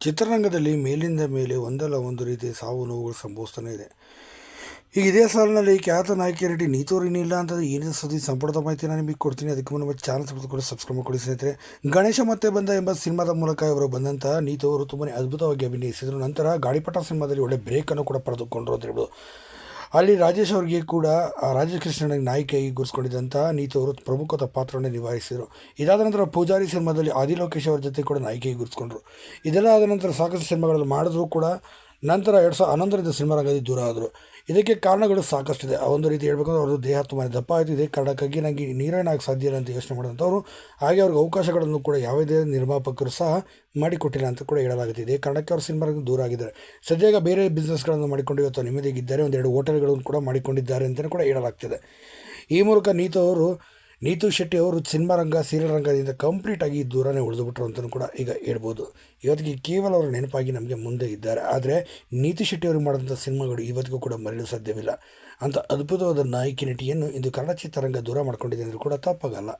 ಚಿತ್ರರಂಗದಲ್ಲಿ ಮೇಲಿಂದ ಮೇಲೆ ಒಂದಲ್ಲ ಒಂದು ರೀತಿಯ ಸಾವು ನೋವುಗಳು ಸಂಭವಿಸ್ತಾನೆ ಇದೆ. ಈಗ ಇದೇ ಸಾಲಿನಲ್ಲಿ ಖ್ಯಾತ ನಾಯಕಿ ರೆಡ್ಡಿ ನೀತು ಇಲ್ಲ ಅಂತಂದರೆ ಏನೇ ಸುದ್ದಿ ಸಂಪೂರ್ಣ ನಾನು ನಿಮಗೆ ಕೊಡ್ತೀನಿ. ಅದಕ್ಕೆ ಮುನ್ನ ಚಾನಲ್ ಕೂಡ ಸಬ್ಸ್ಕ್ರೈಬ್ ಮಾಡಿ ಸ್ನೇಹಿತರೆ. ಗಣೇಶ ಮತ್ತೆ ಬಂದ ಎಂಬ ಸಿನಿಮಾದ ಮೂಲಕ ಇವರು ಬಂದಂಥ ನೀತೋರು ತುಂಬಾ ಅದ್ಭುತವಾಗಿ ಅಭಿನಯಿಸಿದರು. ನಂತರ ಗಾಳಿಪಟ ಸಿನಿಮಾದಲ್ಲಿ ಒಳ್ಳೆ ಬ್ರೇಕನ್ನು ಕೂಡ ಪಡೆದುಕೊಂಡರು ಅಂತ ಹೇಳ್ಬೋದು. ಅಲ್ಲಿ ರಾಜೇಶ್ ಅವರಿಗೆ ಕೂಡ ರಾಜೇಶ್ ಕೃಷ್ಣನಿಗೆ ನಾಯಕಿಯಾಗಿ ಗುರುಸ್ಕೊಂಡಿದ್ದಂಥ ನೀತು ಅವರು ಪ್ರಮುಖ ಪಾತ್ರವನ್ನು ನಿಭಾಯಿಸಿದರು. ಇದಾದ ನಂತರ ಪೂಜಾರಿ ಸಿನಿಮಾದಲ್ಲಿ ಆದಿಲೋಕೇಶ್ ಅವರ ಜೊತೆ ಕೂಡ ನಾಯಕಿಯಾಗಿ ಗುರುಸ್ಕೊಂಡ್ರು ಇದೆಲ್ಲ ಆದ ನಂತರ ಸಾಕಷ್ಟು ಸಿನಿಮಾಗಳಲ್ಲಿ ಮಾಡಿದ್ರು ಕೂಡ ನಂತರ ಎರಡು ಸಾವಿರದ ಹನ್ನೊಂದರಿಂದ ಸಿನಿಮಾ ರಂಗದಲ್ಲಿ ದೂರ ಆದರು. ಇದಕ್ಕೆ ಕಾರಣಗಳು ಸಾಕಷ್ಟಿದೆ. ಒಂದು ರೀತಿ ಹೇಳ್ಬೇಕಂದ್ರೆ ಅವರು ದೇಹ ತುಂಬಾ ದಪ್ಪ ಆಯಿತು. ಇದೇ ಕಾರಣಕ್ಕಾಗಿ ನನಗೆ ನೀರಾಯಣ ಆಗಿ ಸಾಧ್ಯ ಇಲ್ಲ ಅಂತ ಯೋಚನೆ ಮಾಡಿದಂಥವ್ರು. ಹಾಗೆ ಅವ್ರಿಗೆ ಅವಕಾಶಗಳನ್ನು ಕೂಡ ಯಾವುದೇ ನಿರ್ಮಾಪಕರು ಸಹ ಮಾಡಿಕೊಟ್ಟಿಲ್ಲ ಅಂತ ಕೂಡ ಹೇಳಲಾಗುತ್ತೆ. ಇದೇ ಕಾರಣಕ್ಕೆ ಅವರು ಸಿನಿಮಾ ರಂಗದಿಂದ ದೂರ ಆಗಿದ್ದಾರೆ. ಸದ್ಯಾಗ ಬೇರೆ ಬಿಸ್ನೆಸ್ಗಳನ್ನು ಮಾಡಿಕೊಂಡು ಇವತ್ತು ನೆಮ್ಮದಿಗಿದ್ದಾರೆ ಒಂದೆರಡು ಹೋಟೆಲ್ಗಳನ್ನು ಕೂಡ ಮಾಡಿಕೊಂಡಿದ್ದಾರೆ ಅಂತಲೂ ಕೂಡ ಹೇಳಲಾಗ್ತಿದೆ. ಈ ಮೂಲಕ ನೀತು ಅವರು ನೀತು ಶೆಟ್ಟಿ ಅವರು ಸಿನಿಮಾ ರಂಗ ಸೀರಿಯಲ್ ರಂಗದಿಂದ ಕಂಪ್ಲೀಟಾಗಿ ದೂರನೇ ಉಳಿದುಬಿಟ್ರು ಅಂತಲೂ ಕೂಡ ಈಗ ಹೇಳ್ಬೋದು. ಇವತ್ತಿಗೆ ಕೇವಲ ಅವರ ನೆನಪಾಗಿ ನಮಗೆ ಮುಂದೆ ಇದ್ದಾರೆ. ಆದರೆ ನೀತು ಶೆಟ್ಟಿ ಅವರು ಮಾಡಿದಂಥ ಸಿನಿಮಾಗಳು ಇವತ್ತಿಗೂ ಕೂಡ ಮರೆಯಲು ಸಾಧ್ಯವಿಲ್ಲ. ಅಂತ ಅದ್ಭುತವಾದ ನಾಯಕಿ ನಟಿಯನ್ನು ಇಂದು ಕನ್ನಡ ಚಿತ್ರರಂಗ ದೂರ ಮಾಡಿಕೊಂಡಿದೆ ಅಂದರೂ ಕೂಡ ತಪ್ಪಾಗಲ್ಲ.